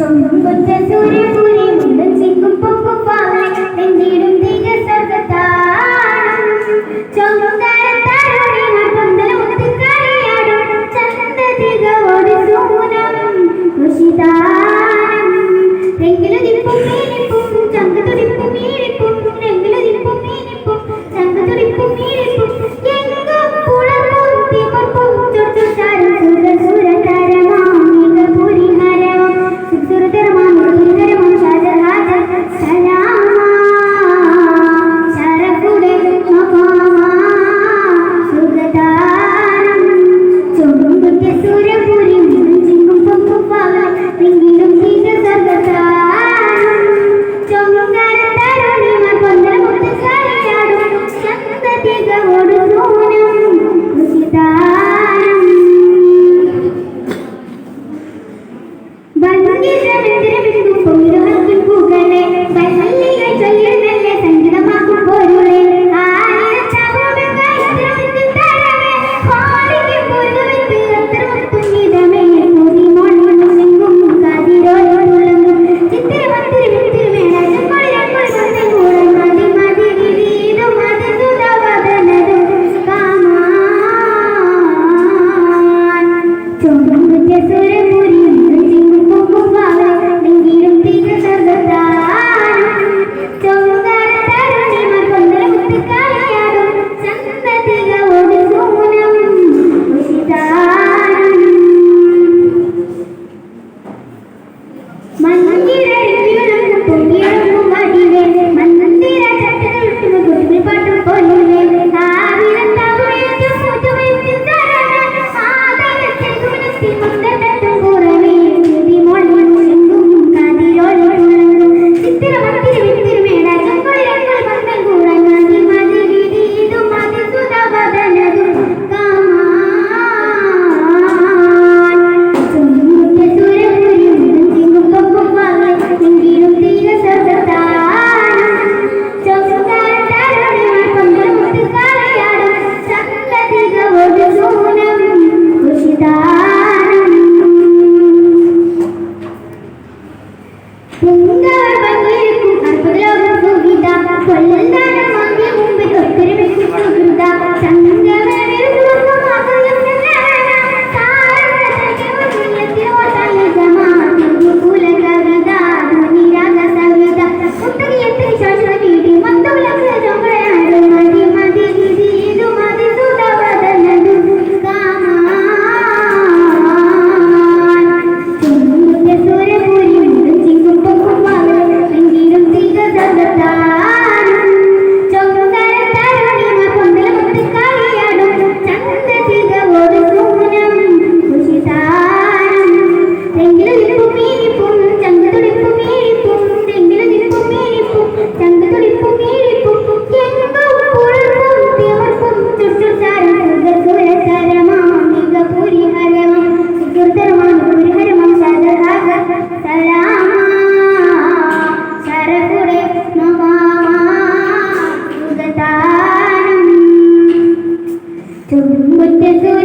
சொம்பு குத்த சூரிய சூரிய முன்னும் சிக்கும் பொப்பு பாவை நெஞ்சிடும் Tú me